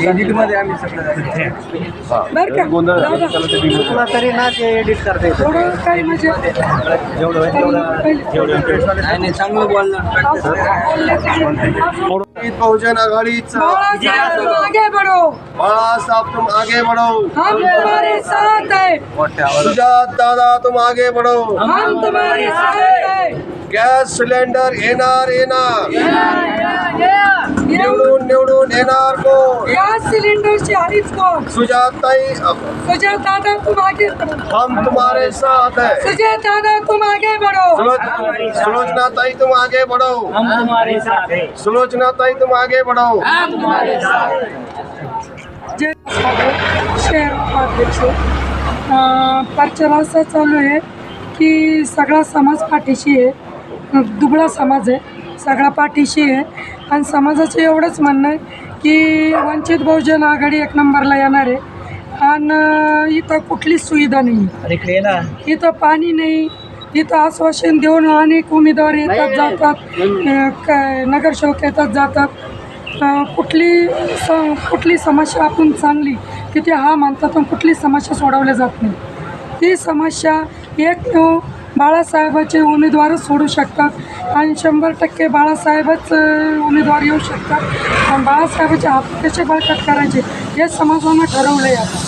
एडिटमध्ये आम्ही बरं का. दादा, तुला तरी ना ते एडिट करता येतं थोडं काही म्हणजे नाही चांगलं बहुजन आघाडीचा बाळासाहेब तुम आगे बढ़ो बाळासाहेब तुम आगे बढ़ो हम तुम्हारे साथ है सुजात दादा तुम आगे बढ़ो हम तुम्हारे साथ है। गॅस सिलेंडर येणार येणार. निवडून निवडून येणार कोण? गैस सिलेंडरची हरीच कोण? सुजाताई सुजय दादा तुम आगे बढ़ो हम तुम्हारे साथ है। सुजय दादा तुम आगे बढ़ो सुलोचना ताई तुम आगे बढ़ो। हम तुम्हारे साथ है। सुलोचना ताई तुम आगे बढ़ो। जे शहर उपाध्यक्ष अं, प्रचार असा चालू आहे की सगळा समाज पाठीशी आहे. दुबळा समाज आहे. सगळा पाठीशी आहे. आणि समाजाचं एवढंच म्हणणं आहे की वंचित बहुजन आघाडी एक नंबरला येणार आहे. आणि इथं कुठलीच सुविधा नाही. इथं पाणी नाही. इथं आश्वासन देऊन अनेक उमेदवार येतात जातात. अं, क- नगरसेवक येतात जातात. कुठली स कुठली समस्या आपण चांगली की ते हा म्हणतात पण कुठली समस्या सोडवल्या जात नाही. ती समस्या एक बाळासाहेबाचे उमेदवारच सोडू शकतात आणि शंभर टक्के बाळासाहेबच उमेदवार येऊ शकतात. आणि बाळासाहेबाचे हात कसे बळकट करायचे हे समाजानं ठरवलं आहे आता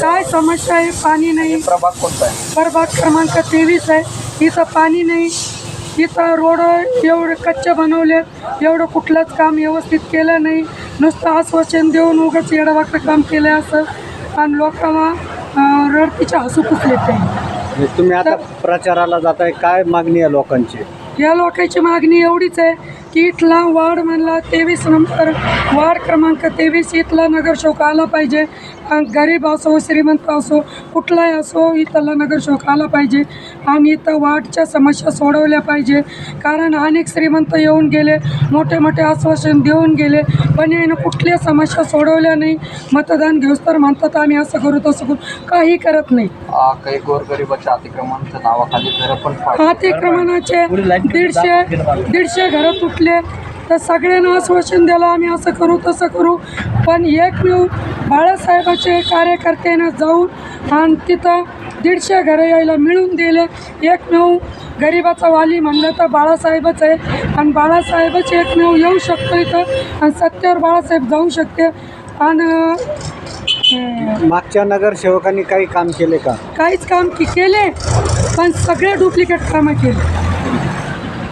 काय समस्या आहे? पाणी नाही. प्रभाग कोणता आहे? प्रभाग क्रमांक तेवीस आहे. इथं पाणी नाही. इथं रोड एवढं कच्चे बनवले एवढं कुठलंच काम व्यवस्थित केलं नाही. नुसतं आश्वासन देऊन उगाच येडवाकडं काम केलं असं. आणि लोकांना अं, रडतीचे हसू पुसले ते. म्हणजे तुम्ही आता प्रचाराला जाताय काय मागणी आहे लोकांची? या लोकांची मागणी एवढीच आहे की इथला वार्ड म्हणला तेवीस नंबर वार्ड क्रमांक तेवीस इथला नगरसेवक आला पाहिजे. गरीब असो श्रीमंत असो कुठलाही असो इथला नगरसेवक आला पाहिजे. आणि इथं वार्डच्या समस्या सोडवल्या पाहिजे. कारण अनेक श्रीमंत येऊन गेले मोठे मोठे आश्वासन देऊन गेले. पण यानं कुठल्या समस्या सोडवल्या नाही. मतदान घेऊस तर म्हणतात आम्ही असं करू तसं करू. काही करत नाही. आ, काही गोरगरिबाच्या अतिक्रमणाच्या नावाखाली घरं पण फाडली. अतिक्रमणाचे दीडशे दीडशे घरं तुटले तर सगळ्यांना आश्वासन दिलं आम्ही असं करू तसं करू. पण एकमेव बाळासाहेबाचे कार्यकर्त्यांना जाऊन आणि तिथं दीडशे घरं यायला मिळून दिले. एकमेव गरिबाचा वाली म्हणलं तर बाळासाहेबच आहे. आणि बाळासाहेबच एकमेव येऊ शकतो इथं आणि सत्यावर बाळासाहेब जाऊ शकते. आणि मागच्या नगरसेवकांनी काही काम केले का? काहीच काम की केले पण सगळे डुप्लिकेट कामं केले.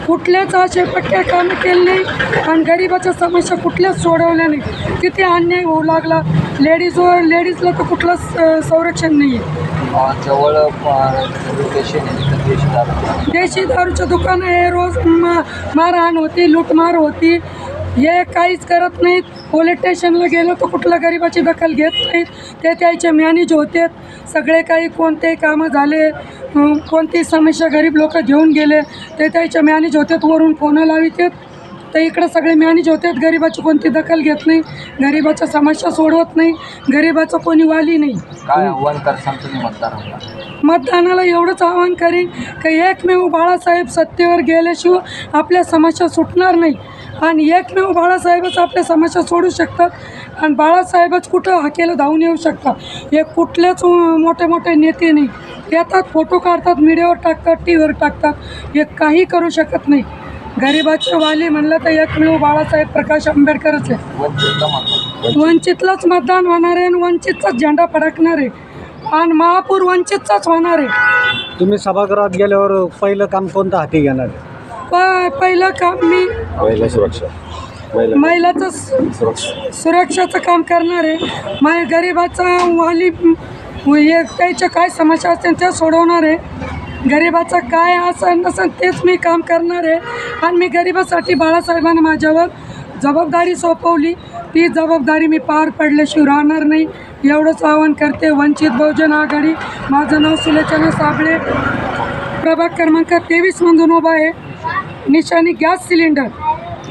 कुठल्याच असे पट्टे कामं केले नाही आणि गरिबाच्या समस्या कुठल्याच सोडवल्या नाही. किती अन्याय होऊ लागला. लेडीजवर लेडीजला तर कुठलंच संरक्षण नाही. जवळ तिथं देशी दारू. देशी दारूचं दुकान आहे रोज मारहाण होती लूटमार होती. हे काहीच करत नाहीत. पोलीस स्टेशनला गेलो तर कुठल्या गरिबाची दखल घेत नाहीत ते त्याचे मॅनेज होते. सगळे काही कोणतेही कामं झाले कोणती समस्या गरीब लोक घेऊन गेले ते त्याचे मॅनेज होतात वरून फोनं लावितात. तर इकडं सगळे मॅनेज होतात गरिबाची कोणती दखल घेत नाही गरिबाच्या समस्या सोडवत नाही गरिबाचं कोणी वाली नाही. काय आव्हान करसाल तुम्ही मतदारांना? मतदानाला एवढंच आवाहन करीन की एकमेव बाळासाहेब सत्तेवर गेल्याशिवाय आपल्या समस्या सुटणार नाही. आणि एकमेव बाळासाहेबच आपल्या समस्या सोडू शकतात आणि बाळासाहेबच कुठं हाकेला धावून येऊ शकतात? हे कुठलेच मोठे मोठे नेते नाही. येतात फोटो काढतात मीडियावर टाकतात टी व्हीवर टाकतात. हे काही करू शकत नाही. गरिबाचे वाली म्हणलं तर एकमेव बाळासाहेब प्रकाश आंबेडकरच आहे. वंचितलाच मतदान होणार आहे आणि वंचितचाच झेंडा फडकणार आहे. आणि महापूर वंचितचाच होणार आहे. तुम्ही सभागृहात गेल्यावर पहिलं काम कोणतं हाती घेणार? आहे? प पहिलं काम मी महिला सुरक्षा. महिलाचं सु- सुरक्षाचं काम करणार आहे. गरिबाचा वाली हे त्याच्या काय समस्या असतील त्या सोडवणार आहे. गरिबाचं काय असं नसेल तेच मी काम करणार आहे. आणि मी गरिबासाठी बाळासाहेबांना माझ्यावर जबाबदारी सोपवली. ती जबाबदारी मी पार पडल्याशिवाय राहणार नाही. एवढंच आवाहन करते. वंचित बहुजन आघाडी. माझं नाव सुलोचना साबळे. प्रभाग क्रमांक तेवीसमधून उभा आहे. निशाणी गॅस सिलेंडर.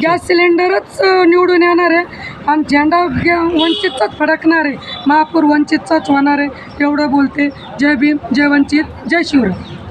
गॅस सिलेंडरच निवडून येणार आहे. आणि झेंडा ग- वंचितचाच फडकणार आहे. महापूर वंचितचाच होणार आहे. एवढं बोलते. जय भीम जय वंचित जय शिवराय.